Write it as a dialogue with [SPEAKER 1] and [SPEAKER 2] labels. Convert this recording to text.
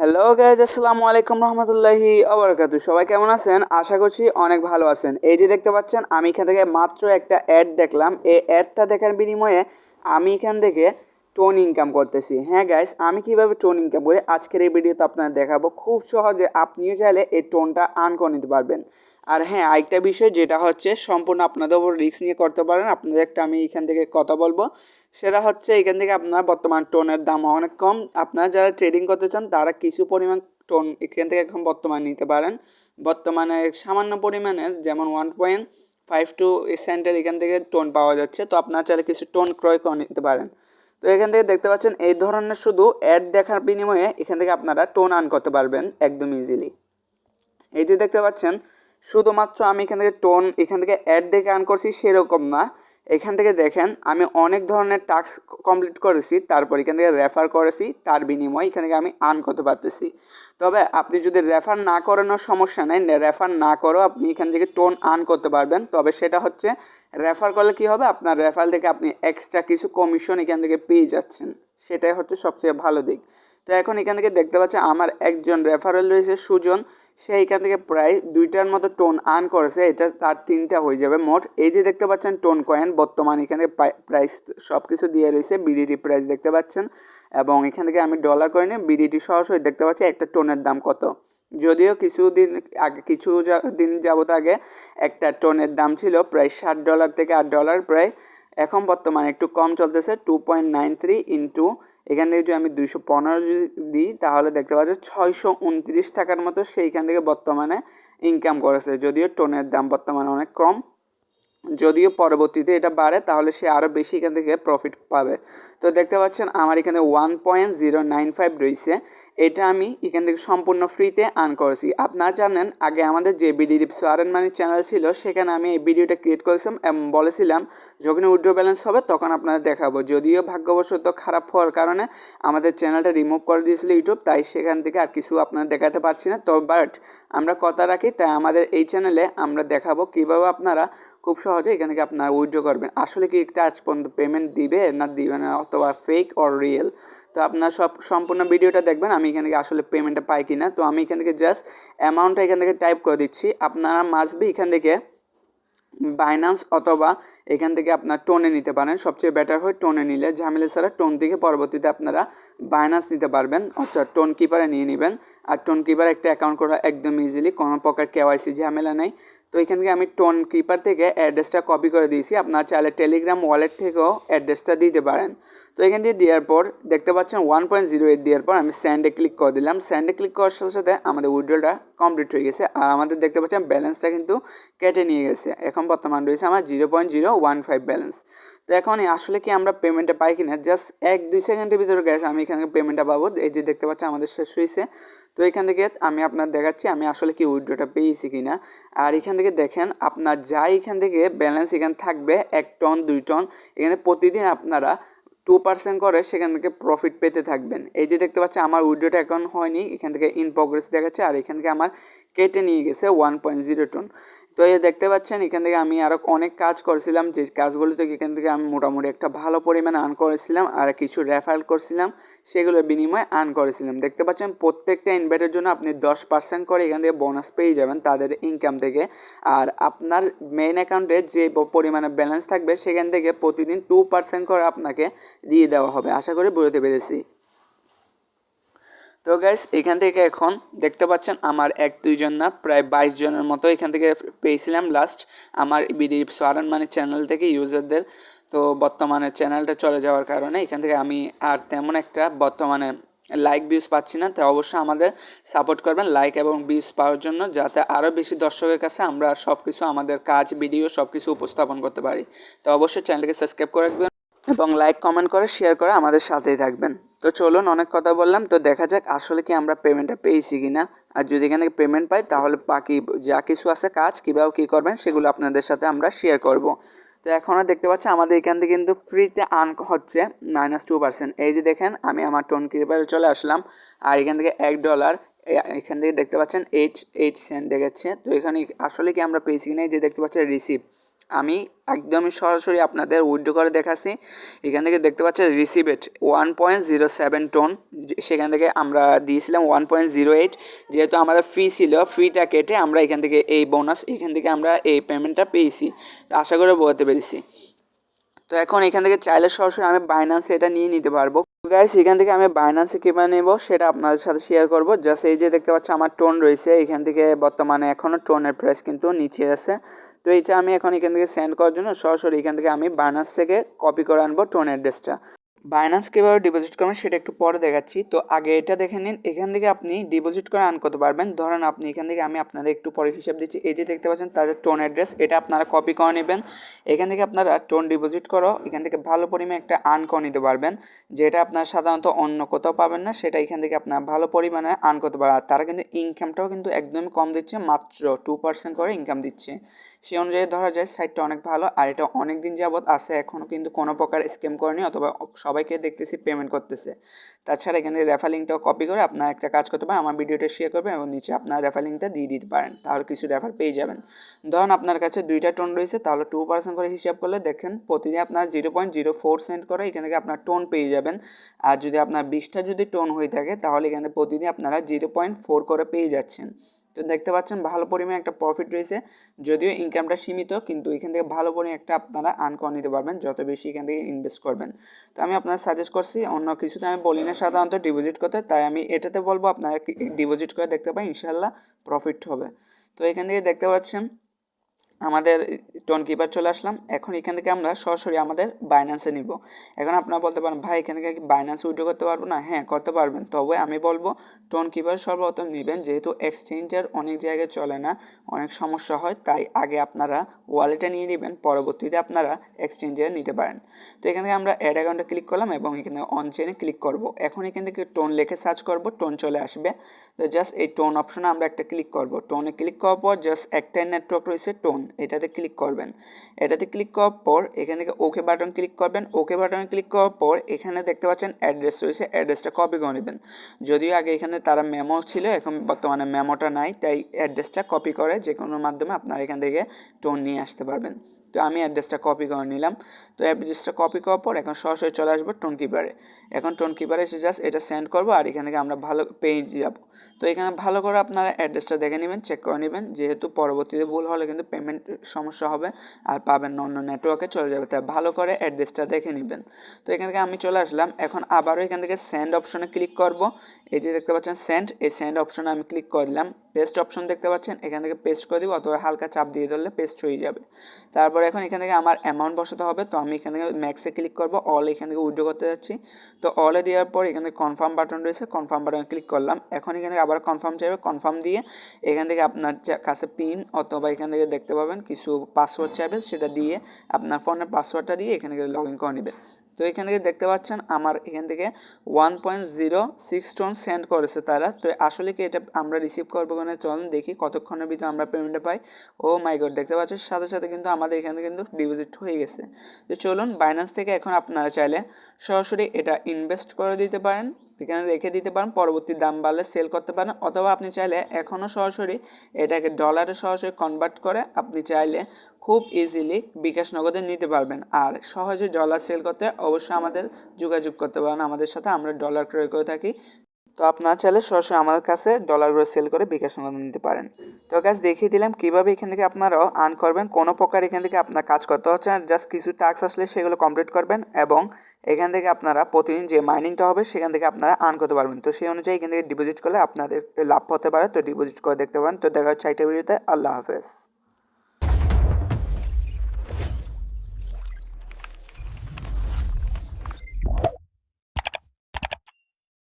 [SPEAKER 1] Hello guys আসসালামু আলাইকুম রহমতুল্লাহি আবরকাতু। সবাই কেমন আছেন? আশা করছি অনেক ভালো আছেন। এই যে দেখতে পাচ্ছেন, আমি এখান থেকে মাত্র একটা অ্যাড দেখলাম। এই অ্যাডটা দেখার বিনিময়ে আমি এখান থেকে টোন ইনকাম করতেছি। হ্যাঁ গাইস আমি কীভাবে টোন ইনকাম করি? আজকের এই ভিডিওতে আপনাদের দেখাবো। খুব সহজে আপনিও চাইলে এই টোনটা আর্ন করে নিতে পারবেন। আর হ্যাঁ আরেকটা বিষয় যেটা হচ্ছে, সম্পূর্ণ আপনাদের উপর রিস্ক নিয়ে করতে পারেন। আপনাদের একটা আমি এখান থেকে কথা বলব। সেটা হচ্ছে এখান থেকে আপনার বর্তমান টোনের দাম অনেক কম। আপনারা যারা ট্রেডিং করতে চান, তারা কিছু পরিমাণ টোন এখান থেকে এখন বর্তমানে নিতে পারেন। বর্তমানে সামান্য পরিমাণের যেমন ওয়ান পয়েন্ট ফাইভ টু সেন্টের এখান থেকে টোন পাওয়া যাচ্ছে। তো আপনারা চাইলে কিছু টোন ক্রয় করে নিতে পারেন। তো এখান থেকে দেখতে পাচ্ছেন, এই ধরনের শুধু অ্যাড দেখার বিনিময়ে এখান থেকে আপনারা টোন আর্ন করতে পারবেন একদম ইজিলি এই যে দেখতে পাচ্ছেন, শুধুমাত্র আমি এখান থেকে টোন, এখান থেকে অ্যাড দেখে আর্ন করছি সেরকম না। এখান থেকে দেখেন, আমি অনেক ধরনের টাস্ক কমপ্লিট করেছি, তারপর এখান থেকে রেফার করেছি, তার বিনিময়ে এখান থেকে আমি আর্ন করতে পারতেছি। তবে আপনি যদি রেফার না করানোর সমস্যা নেই রেফার না করেও আপনি এখান থেকে টোন আর্ন করতে পারবেন। তবে সেটা হচ্ছে রেফার করলে কি হবে? আপনার রেফার থেকে আপনি এক্সট্রা কিছু কমিশন এখান থেকে পেয়ে যাচ্ছেন। সেটাই হচ্ছে সবচেয়ে ভালো দিক। তো এখন এখান থেকে দেখতে পাচ্ছি আমার একজন রেফারেল রয়েছে, সুজন। সে এখান থেকে প্রায় দুইটার মতো টোন আর্ন করেছে, এটা তার তিনটা হয়ে যাবে মোট। এই যে দেখতে পাচ্ছেন, টোন কয়েন বর্তমান এখানে প্রাইস সব কিছু দিয়ে রয়েছে বিডিটি প্রাইস দেখতে পাচ্ছেন। এবং এখান থেকে আমি ডলার কয়েনে বিডিটি সরাসরি দেখতে পাচ্ছি একটা টোনের দাম কত। যদিও কিছুদিন আগে, কিছু দিন যাবত আগে একটা টোনের দাম ছিল প্রায় ষাট ডলার থেকে আট ডলার প্রায় এখন বর্তমানে একটু কম চলতেছে two point nine three into এখান থেকে যদি আমি দুইশো পনেরো যদি দিই, তাহলে দেখতে পাচ্ছি ছয়শো উনত্রিশ টাকার মতো সেইখান থেকে বর্তমানে ইনকাম করেছে। যদিও টোনের দাম বর্তমানে অনেক কম, যদিও পরবর্তীতে এটা বাড়ে, তাহলে সে আরও বেশি এখান থেকে প্রফিট পাবে। তো দেখতে পাচ্ছেন, আমার এখানে one point zero nine five রয়েছে। এটা আমি এখান থেকে সম্পূর্ণ ফ্রিতে আর্ন করেছি। আপনারা জানেন, আগে আমাদের যে বিডি সোয়ারেন মানি চ্যানেল ছিল, সেখানে আমি এই ভিডিওটা ক্রিয়েট করেছিলাম এবং বলেছিলাম যখন উইড্রো ব্যালেন্স হবে, তখন আপনাদের দেখাবো। যদিও ভাগ্যবশত খারাপ হওয়ার কারণে আমাদের চ্যানেলটা রিমুভ করে দিয়েছিল ইউটিউব তাই সেখান থেকে আর কিছু আপনাদের দেখাতে পারছি না। তো বাট আমরা কথা রাখি, তাই আমাদের এই চ্যানেলে আমরা দেখাবো কীভাবে আপনারা খুব সহজে এখানে কি আপনারা উইড্রো করবেন। আসলে কি একটা আজ পর্যন্ত পেমেন্ট দিবে না দিবে না, অথবা ফেক অর রিয়েল তো আপনার সব সম্পূর্ণ ভিডিওটা দেখবেন, আমি এখান থেকে আসলে পেমেন্টটা পাই কি না তো আমি এখান থেকে জাস্ট অ্যামাউন্টটা এখান থেকে টাইপ করে দিচ্ছি। আপনারা মাসবি এখান থেকে বাইন্যান্স অথবা এখান থেকে আপনার টোনে নিতে পারেন। সবচেয়ে বেটার হয় টোনে নিলে। ঝামেলা ছাড়া টোন থেকে পরবর্তীতে আপনারা বাইন্যান্স নিতে পারবেন। অর্থাৎ টোন কিপারে নিয়ে নেবেন। আর টোন কিপার একটা অ্যাকাউন্ট করা একদম ইজিলি কোনো প্রকার কেওয়াইসি ঝামেলা নেই। তো এখান থেকে আমি টোন কিপার থেকে অ্যাড্রেসটা কপি করে দিয়েছি। আপনার চাইলে টেলিগ্রাম ওয়ালেট থেকেও অ্যাড্রেসটা দিতে পারেন। তো এখান দিয়ে দেওয়ার পর দেখতে পাচ্ছেন ওয়ান পয়েন্ট জিরো এইট দেওয়ার পর আমি স্যান্ডে ক্লিক করে দিলাম। স্যান্ডে ক্লিক করার সাথে সাথে আমাদের উইড্রোলটা কমপ্লিট হয়ে গেছে। আর আমাদের দেখতে পাচ্ছেন ব্যালেন্সটা কিন্তু কেটে নিয়ে গেছে। এখন বর্তমান রয়েছে আমার zero point zero one five balance তো এখন আসলে কি আমরা পেমেন্টটা পাই কিনা? জাস্ট এক দুই সেকেন্ডের ভিতরে গেছে আমি এখানে পেমেন্টটা পাবো। এই যে দেখতে পাচ্ছি আমাদের শেষ হয়েছে। তো এখান থেকে আমি আপনার দেখাচ্ছি আমি আসলে কি উইড্রোটা পেয়েছি কিনা। আর এখান থেকে দেখেন, আপনার যা এখান থেকে ব্যালেন্স এখানে থাকবে, এক টন দুই টন এখানে প্রতিদিন আপনারা টু পার্সেন্ট করে সেখান থেকে প্রফিট পেতে থাকবেন। এই যে দেখতে পাচ্ছি আমার উইড্রোটা এখন হয়নি, এখান থেকে ইন প্রোগ্রেস দেখাচ্ছে, আর এখান থেকে আমার কেটে নিয়ে গেছে ওয়ান পয়েন্ট জিরো টন তো এই দেখতে পাচ্ছেন, এখান থেকে আমি আরও অনেক কাজ করেছিলাম। যে কাজগুলো থেকে এখান থেকে আমি মোটামুটি একটা ভালো পরিমাণে আর্ন করেছিলাম আর কিছু রেফারেল করছিলাম সেগুলোর বিনিময়ে আর্ন করেছিলাম। দেখতে পাচ্ছেন, প্রত্যেকটা ইনভেটের জন্য আপনি দশ পার্সেন্ট করে এখান থেকে বোনাস পেয়ে যাবেন তাদের ইনকাম থেকে। আর আপনার মেইন অ্যাকাউন্টে যে পরিমাণে ব্যালেন্স থাকবে, সেখান থেকে প্রতিদিন টু পার্সেন্ট করে আপনাকে দিয়ে দেওয়া হবে। আশা করি বুঝতে পেরেছি। তো গাইস এখান থেকে এখন দেখতে পাচ্ছেন আমার এক, দুইজন না, প্রায় বাইশ জনের মতো এখান থেকে পেয়েছিলাম লাস্ট আমার বিডি সোয়ারান মানে চ্যানেল থেকে ইউজারদের তো বর্তমানে চ্যানেলটা চলে যাওয়ার কারণে এখান থেকে আমি আর তেমন একটা বর্তমানে লাইক ভিউজ পাচ্ছি না। তাই অবশ্যই আমাদের সাপোর্ট করবেন লাইক এবং ভিউজ পাওয়ার জন্য যাতে আরও বেশি দর্শকের কাছে আমরা সব কিছু আমাদের কাজ ভিডিও সব কিছু উপস্থাপন করতে পারি। তো অবশ্যই চ্যানেলকে সাবস্ক্রাইব করে রাখবেন এবং লাইক কমেন্ট করে শেয়ার করে আমাদের সাথেই থাকবেন। তো চলুন অনেক কথা বললাম। তো দেখা যাক আসলে কি আমরা পেমেন্টটা পেয়েছি কি না আর যদি এখানে পেমেন্ট পাই, তাহলে বাকি যা কিছু আছে কাজ, কীভাবে কী করবেন, সেগুলো আপনাদের সাথে আমরা শেয়ার করব। তো এখনও দেখতে পাচ্ছি আমাদের এখান থেকে কিন্তু ফ্রিতে আর্ন হচ্ছে মাইনাস টু পার্সেন্ট এই যে দেখেন, আমি আমার টোন কিপারে চলে আসলাম। আর এখান থেকে এক ডলার এখান থেকে দেখতে পাচ্ছেন এইচ এইট সেন্ট দেখাচ্ছে। তো এখানে আসলে কি আমরা পেয়েছি কিনা, এই যে দেখতে পাচ্ছেন রিসিভ আমি একদমই সরাসরি আপনাদের উইড্রো করে দেখাচ্ছি। এখান থেকে দেখতে পাচ্ছেন received one point zero seven Ton সেখান থেকে আমরা দিয়েছিলাম ওয়ান পয়েন্ট জিরো এইট যেহেতু আমাদের ফি ছিল ফিটা কেটে আমরা এখান থেকে এই বোনাস এখান থেকে আমরা এই পেমেন্টটা পেয়েছি। আশা করে বোঝাতে পেরেছি। তো এখন এখান থেকে চাইলে সরাসরি আমি বাইন্যান্সে এটা নিয়ে নিতে পারব। গাইস এখান থেকে আমি বাইন্যান্সে কীভাবে নেব সেটা আপনাদের সাথে শেয়ার করব। জাস্ট এই যে দেখতে পাচ্ছি আমার টোন রয়েছে, এখান থেকে বর্তমানে এখনও টোনের প্রাইস কিন্তু নিচে আছে। তো এইটা আমি এখন এখান থেকে সেন্ড করার জন্য সরাসরি এখান থেকে আমি বাইন্যান্স থেকে কপি করে আনব টোন অ্যাড্রেসটা বাইন্যান্স কীভাবে ডিপোজিট করবেন সেটা একটু পরে দেখাচ্ছি। তো আগে এটা দেখে নিন, এখান থেকে আপনি ডিপোজিট করে আন করতে পারবেন। ধরেন আপনি এখান থেকে আমি আপনাদের একটু পরে হিসাব দিচ্ছি। এই যে দেখতে পাচ্ছেন, তাদের টোন অ্যাড্রেস এটা আপনারা কপি করে নেবেন। এখান থেকে আপনারা টোন ডিপোজিট করো, এখান থেকে ভালো পরিমাণে একটা আর্ন করে নিতে পারবেন। যেটা আপনার সাধারণত অন্য কোথাও পাবেন না, সেটা এখান থেকে আপনার ভালো পরিমাণে আর্ন করতে পারেন আর তারা কিন্তু ইনকামটাও কিন্তু একদমই কম দিচ্ছে, মাত্র টু পার্সেন্ট করে ইনকাম দিচ্ছে। সেই অনুযায়ী ধরা যায় সাইটটা অনেক ভালো, আর এটা অনেক দিন যাবৎ আছে এখনও কিন্তু কোনো প্রকার স্ক্যাম করেনি অথবা সবাইকে দেখতেছি পেমেন্ট করতেছে। তাছাড়া এখানে রেফার লিঙ্কটাও কপি করে আপনার একটা কাজ করতে পারেন, আমার ভিডিওটা শেয়ার করবেন এবং নিচে আপনার রেফার লিঙ্কটা দিয়ে দিতে পারেন, তাহলে কিছু রেফার পেয়ে যাবেন। ধরুন আপনার কাছে দুইটা টোন রয়েছে, তাহলে টু পার্সেন্ট করে হিসাব করলে দেখেন প্রতিদিন আপনার zero point zero four cent করে এখান থেকে আপনার টোন পেয়ে যাবেন। আর যদি আপনার বিশটা যদি টোন হয়ে থাকে, তাহলে এখানে প্রতিদিন আপনারা জিরো পয়েন্ট ফোর করে পেয়ে যাচ্ছেন। তো দেখতে পাচ্ছেন ভালো পরিমাণে একটা প্রফিট রয়েছে। যদিও ইনকামটা সীমিত, কিন্তু এখান থেকে ভালো পরিমাণে একটা আপনারা আর্ন করে নিতে পারবেন, যত বেশি এখান থেকে ইনভেস্ট করবেন। তো আমি আপনার সাজেস্ট করছি, অন্য কিছুতে আমি বলি না, সাধারণত ডিপোজিট করতে, তাই আমি এটাতে বলব, আপনারা ডিপোজিট করে দেখতে পাই ইনশাল্লাহ প্রফিট হবে। তো এখান থেকে দেখতে পাচ্ছেন আমাদের টোন কিপার চলে আসলাম। এখন এখান থেকে আমরা সরাসরি আমাদের বাইন্যান্সে নিব। এখন আপনারা বলতে পারেন, ভাই, এখান থেকে বাইন্যান্স উইড্রো করতে পারব না? হ্যাঁ করতে পারবেন। তবে আমি বলব টোন কিপার সর্বপ্রথম নেবেন। যেহেতু এক্সচেঞ্জের অনেক জায়গায় চলে না, অনেক সমস্যা হয়, তাই আগে আপনারা ওয়ালেটে নিয়ে নেবেন। পরবর্তীতে আপনারা এক্সচেঞ্জে নিতে পারেন। তো এখান থেকে আমরা অ্যাড অ্যাকাউন্টে ক্লিক করলাম এবং এখানে অন চেনে ক্লিক করব। এখন এখান থেকে টোন লেখে সার্চ করব টোন চলে আসবে। তো জাস্ট এই টোন অপশনে আমরা একটা ক্লিক করব। টোনে ক্লিক করার পর জাস্ট একটাই নেটওয়ার্ক রয়েছে টোন এটাতে ক্লিক করবেন। এটাতে ক্লিক করার পর এখান থেকে ওকে বাটন ক্লিক করবেন। ওকে বাটনে ক্লিক করার পর এখানে দেখতে পাচ্ছেন অ্যাড্রেস রয়েছে। অ্যাড্রেসটা কপি করে নেবেন। যদিও আগে এখানে তারা মেমো ছিল, এখন বর্তমানে মেমোটা নাই, তাই অ্যাড্রেসটা কপি করে যে কোনো মাধ্যমে আপনারা এখান থেকে টোন নিয়ে আসতে পারবেন। তো আমি অ্যাড্রেসটা কপি করে নিলাম। তো অ্যাড্রেসটা কপি করার পর এখন সরাসরি চলে আসব টোন কিপারে এখন টোন কিপারে এসে জাস্ট এটা সেন্ড করব আর এখান থেকে আমরা ভালো পেজ যাব। তো এখানে ভালো করে আপনারা অ্যাড্রেসটা দেখে নেবেন চেক করে নেবেন। যেহেতু পরবর্তীতে ভুল হলে কিন্তু পেমেন্ট সমস্যা হবে আর পাবেন অন্য নেটওয়ার্কে চলে যাবে। তাই ভালো করে অ্যাড্রেসটা দেখে নেবেন। তো এখান থেকে আমি চলে আসলাম। এখন আবারও এখান থেকে সেন্ড অপশনে ক্লিক করব। এই যে দেখতে পাচ্ছেন সেন্ড এই সেন্ড অপশনে আমি ক্লিক করে দিলাম। পেস্ট অপশন দেখতে পাচ্ছেন, এখান থেকে পেস্ট করে দিব, অথবা হালকা চাপ দিয়ে ধরলে পেস্ট হয়ে যাবে। তারপর এখন এখান থেকে আমার অ্যামাউন্ট বসাতে হবে। তো আমি এখান থেকে ম্যাক্সে ক্লিক করব অল এখান থেকে উইড্রো করতে যাচ্ছি। তো অলে দেওয়ার পর এখান থেকে কনফার্ম বাটন রয়েছে কনফার্ম বাটনে ক্লিক করলাম। এখন এখান থেকে আবার কনফার্ম চাইবে কনফার্ম দিয়ে এখান থেকে আপনার কাছে পিন অথবা এখান থেকে দেখতে পাবেন কিছু পাসওয়ার্ড চাইবে, সেটা দিয়ে আপনার ফোনের পাসওয়ার্ডটা দিয়ে এখান থেকে লগ ইন করে নেবেন তো এখান থেকে দেখতে পাচ্ছেন আমার এখান থেকে one point zero six Ton send করেছে তারা। তো আসলে কি এটা আমরা রিসিভ করব কিনা চলুন দেখি কতক্ষণের ভিতরে আমরা পেমেন্টটা পাই। ও মাই গড দেখতে পাচ্ছেন? সাথে সাথে কিন্তু আমাদের এখান থেকে কিন্তু ডিপোজিট হয়ে গেছে। তো চলুন বাইন্যান্স থেকে এখন আপনারা চাইলে সরাসরি এটা ইনভেস্ট করে দিতে পারেন। এখানে রেখে দিতে পারেন, পরবর্তী দাম বাড়লে সেল করতে পারেন। অথবা আপনি চাইলে এখনও সরাসরি এটাকে ডলারে সরাসরি কনভার্ট করে আপনি চাইলে খুব ইজিলি বিকাশ নগদে নিতে পারবেন। আর সহজে ডলার সেল করতে অবশ্যই আমাদের যোগাযোগ করতে পারেন। আমাদের সাথে আমরা ডলার ক্রয় করে থাকি। তো আপনারা চাইলে সরাসরি আমাদের কাছে ডলারগুলো সেল করে বিকাশ নগদ নিতে পারেন। তো গাছ দেখিয়ে দিলাম কীভাবে এখান থেকে আপনারাও আর্ন করবেন। কোনো প্রকার এখান থেকে আপনার কাজ করতে হচ্ছে। না জাস্ট কিছু টাস্ক আসলে সেগুলো কমপ্লিট করবেন এবং এখান থেকে আপনারা প্রতিদিন যে মাইনিংটা হবে, সেখান থেকে আপনারা আর্ন করতে পারবেন। তো সেই অনুযায়ী এখান থেকে ডিপোজিট করলে আপনাদের লাভ হতে পারে। তো ডিপোজিট করে দেখতে পারেন। তো দেখা হচ্ছে একটা ভিডিওতে আল্লাহ হাফেজ।